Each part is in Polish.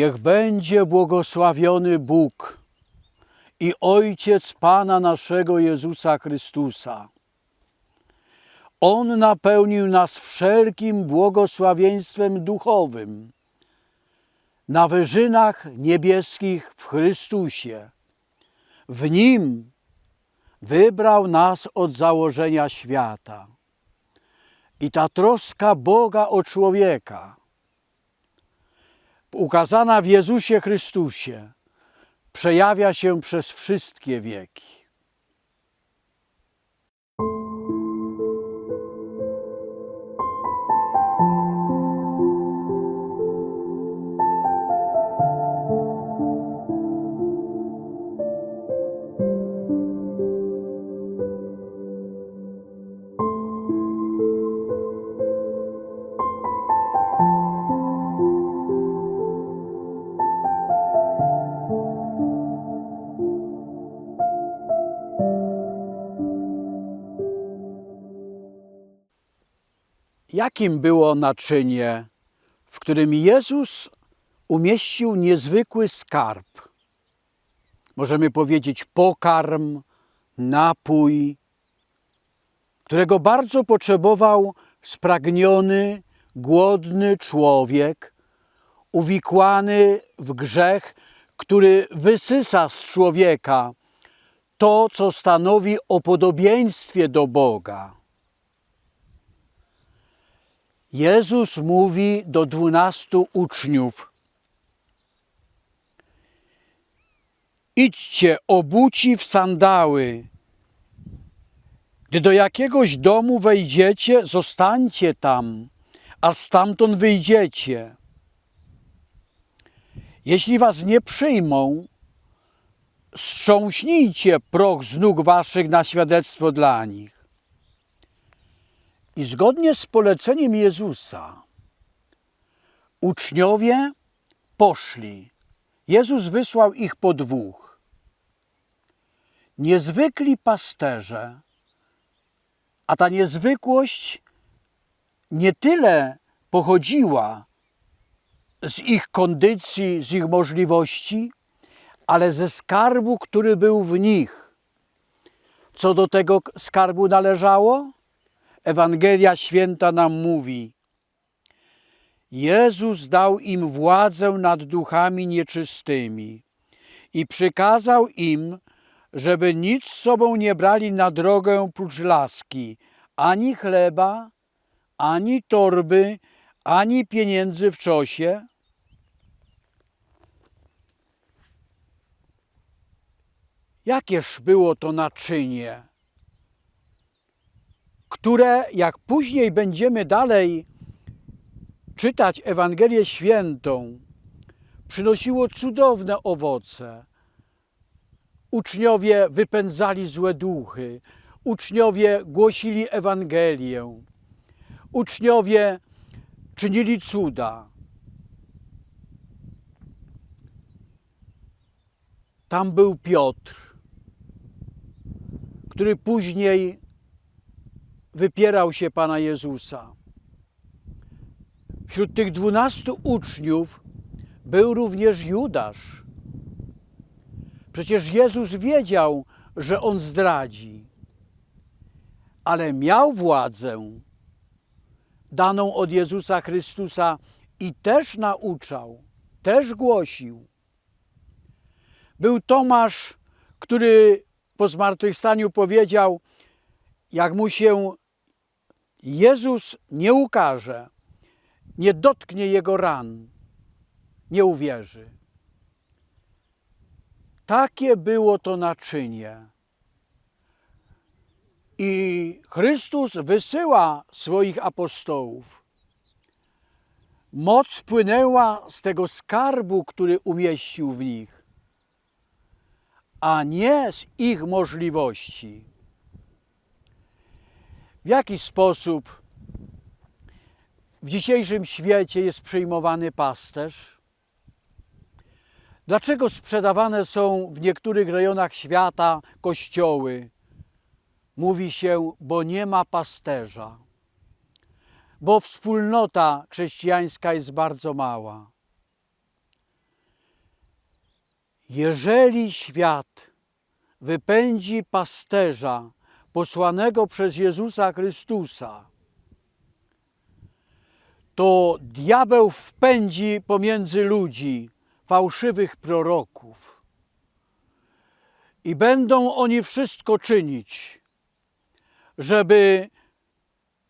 Niech będzie błogosławiony Bóg i Ojciec Pana naszego Jezusa Chrystusa. On napełnił nas wszelkim błogosławieństwem duchowym na wyżynach niebieskich w Chrystusie. W Nim wybrał nas od założenia świata. I ta troska Boga o człowieka, ukazana w Jezusie Chrystusie, przejawia się przez wszystkie wieki. Jakim było naczynie, w którym Jezus umieścił niezwykły skarb? Możemy powiedzieć pokarm, napój, którego bardzo potrzebował spragniony, głodny człowiek, uwikłany w grzech, który wysysa z człowieka to, co stanowi o podobieństwie do Boga. Jezus mówi do dwunastu uczniów: Idźcie obuci w sandały. Gdy do jakiegoś domu wejdziecie, zostańcie tam, a stamtąd wyjdziecie. Jeśli was nie przyjmą, strząśnijcie proch z nóg waszych na świadectwo dla nich. I zgodnie z poleceniem Jezusa, uczniowie poszli. Jezus wysłał ich po dwóch. Niezwykli pasterze, a ta niezwykłość nie tyle pochodziła z ich kondycji, z ich możliwości, ale ze skarbu, który był w nich. Co do tego skarbu należało? Ewangelia Święta nam mówi: Jezus dał im władzę nad duchami nieczystymi i przykazał im, żeby nic z sobą nie brali na drogę prócz laski, ani chleba, ani torby, ani pieniędzy w czosie. Jakież było to naczynie? Które, jak później będziemy dalej czytać Ewangelię Świętą, przynosiło cudowne owoce. Uczniowie wypędzali złe duchy, uczniowie głosili Ewangelię, uczniowie czynili cuda. Tam był Piotr, który później wypierał się Pana Jezusa. Wśród tych dwunastu uczniów był również Judasz. Przecież Jezus wiedział, że on zdradzi, ale miał władzę daną od Jezusa Chrystusa i też nauczał, też głosił. Był Tomasz, który po zmartwychwstaniu powiedział, jak mu się Jezus nie ukaże, nie dotknie jego ran, nie uwierzy. Takie było to naczynie. I Chrystus wysyła swoich apostołów. Moc płynęła z tego skarbu, który umieścił w nich, a nie z ich możliwości. W jaki sposób w dzisiejszym świecie jest przyjmowany pasterz? Dlaczego sprzedawane są w niektórych rejonach świata kościoły? Mówi się, bo nie ma pasterza, bo wspólnota chrześcijańska jest bardzo mała. Jeżeli świat wypędzi pasterza posłanego przez Jezusa Chrystusa, to diabeł wpędzi pomiędzy ludzi fałszywych proroków. I będą oni wszystko czynić, żeby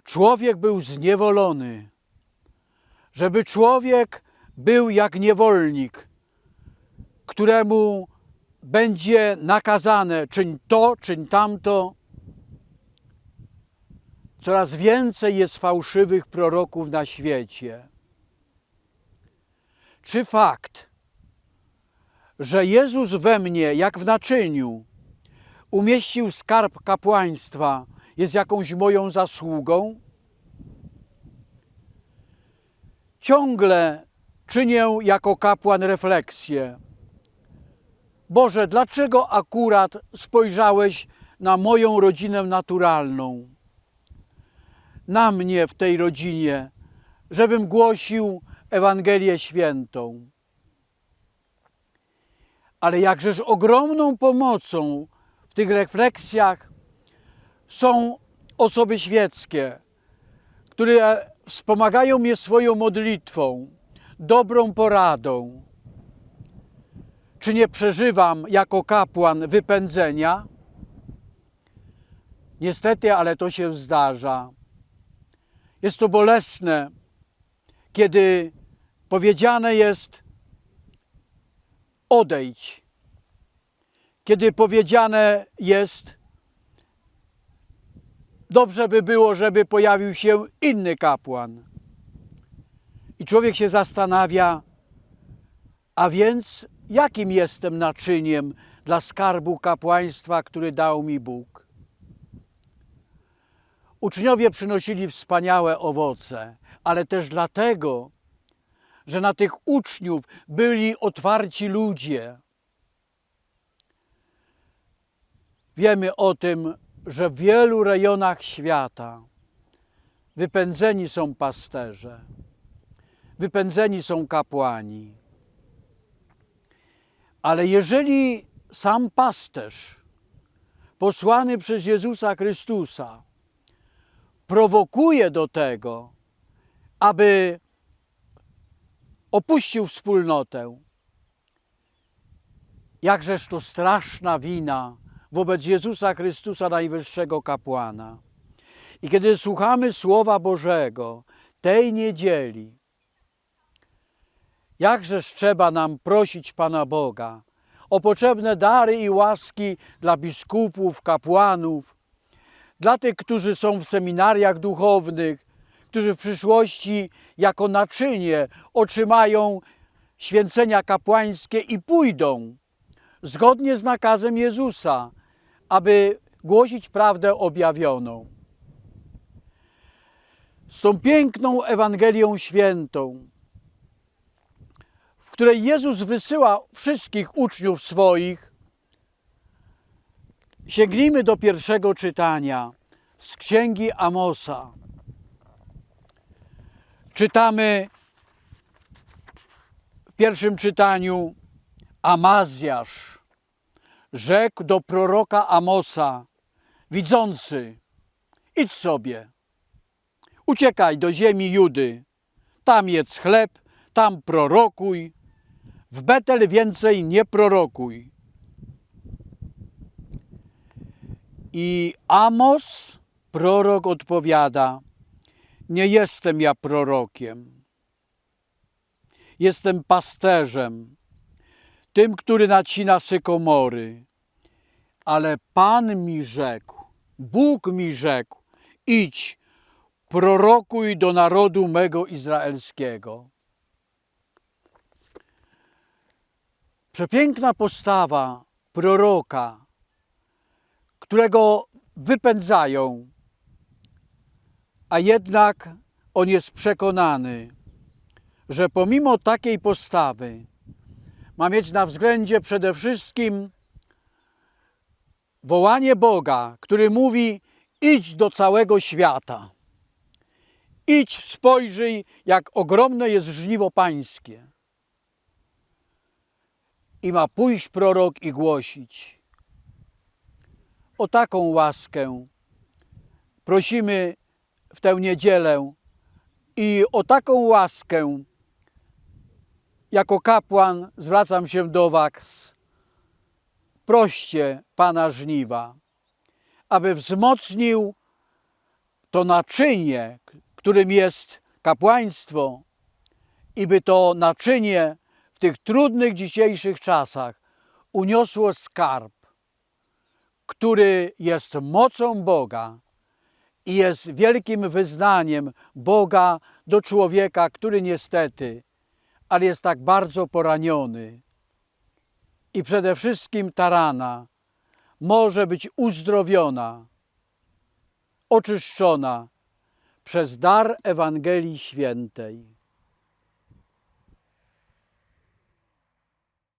człowiek był zniewolony, żeby człowiek był jak niewolnik, któremu będzie nakazane czyń to, czyń tamto. Coraz więcej jest fałszywych proroków na świecie. Czy fakt, że Jezus we mnie, jak w naczyniu, umieścił skarb kapłaństwa, jest jakąś moją zasługą? Ciągle czynię jako kapłan refleksję. Boże, dlaczego akurat spojrzałeś na moją rodzinę naturalną? Na mnie w tej rodzinie, żebym głosił Ewangelię Świętą. Ale jakżeż ogromną pomocą w tych refleksjach są osoby świeckie, które wspomagają mnie swoją modlitwą, dobrą poradą. Czy nie przeżywam jako kapłan wypędzenia? Niestety, ale to się zdarza. Jest to bolesne, kiedy powiedziane jest odejdź, kiedy powiedziane jest dobrze by było, żeby pojawił się inny kapłan. I człowiek się zastanawia, a więc jakim jestem naczyniem dla skarbu kapłaństwa, który dał mi Bóg? Uczniowie przynosili wspaniałe owoce, ale też dlatego, że na tych uczniów byli otwarci ludzie. Wiemy o tym, że w wielu rejonach świata wypędzeni są pasterze, wypędzeni są kapłani. Ale jeżeli sam pasterz, posłany przez Jezusa Chrystusa, prowokuje do tego, aby opuścił wspólnotę, jakżeż to straszna wina wobec Jezusa Chrystusa, najwyższego kapłana. I kiedy słuchamy Słowa Bożego tej niedzieli, jakżeż trzeba nam prosić Pana Boga o potrzebne dary i łaski dla biskupów, kapłanów, dla tych, którzy są w seminariach duchownych, którzy w przyszłości jako naczynie otrzymają święcenia kapłańskie i pójdą zgodnie z nakazem Jezusa, aby głosić prawdę objawioną. Z tą piękną Ewangelią Świętą, w której Jezus wysyła wszystkich uczniów swoich, sięgnijmy do pierwszego czytania z księgi Amosa. Czytamy w pierwszym czytaniu Amazjasz rzekł do proroka Amosa, widzący, idź sobie, uciekaj do ziemi Judy, tam jedz chleb, tam prorokuj, w Betel więcej nie prorokuj. I Amos, prorok, odpowiada, nie jestem ja prorokiem. Jestem pasterzem, tym, który nacina sykomory. Ale Pan mi rzekł, Bóg mi rzekł, idź, prorokuj do narodu mego izraelskiego. Przepiękna postawa proroka, którego wypędzają, a jednak on jest przekonany, że pomimo takiej postawy ma mieć na względzie przede wszystkim wołanie Boga, który mówi: idź do całego świata. Idź, spojrzyj, jak ogromne jest żniwo pańskie. i ma pójść prorok i głosić. O taką łaskę prosimy w tę niedzielę i o taką łaskę jako kapłan zwracam się do Was. Proście Pana żniwa, aby wzmocnił to naczynie, którym jest kapłaństwo, i by to naczynie w tych trudnych dzisiejszych czasach uniosło skarb, który jest mocą Boga i jest wielkim wyznaniem Boga do człowieka, który niestety, ale jest tak bardzo poraniony. I przede wszystkim ta rana może być uzdrowiona, oczyszczona przez dar Ewangelii Świętej.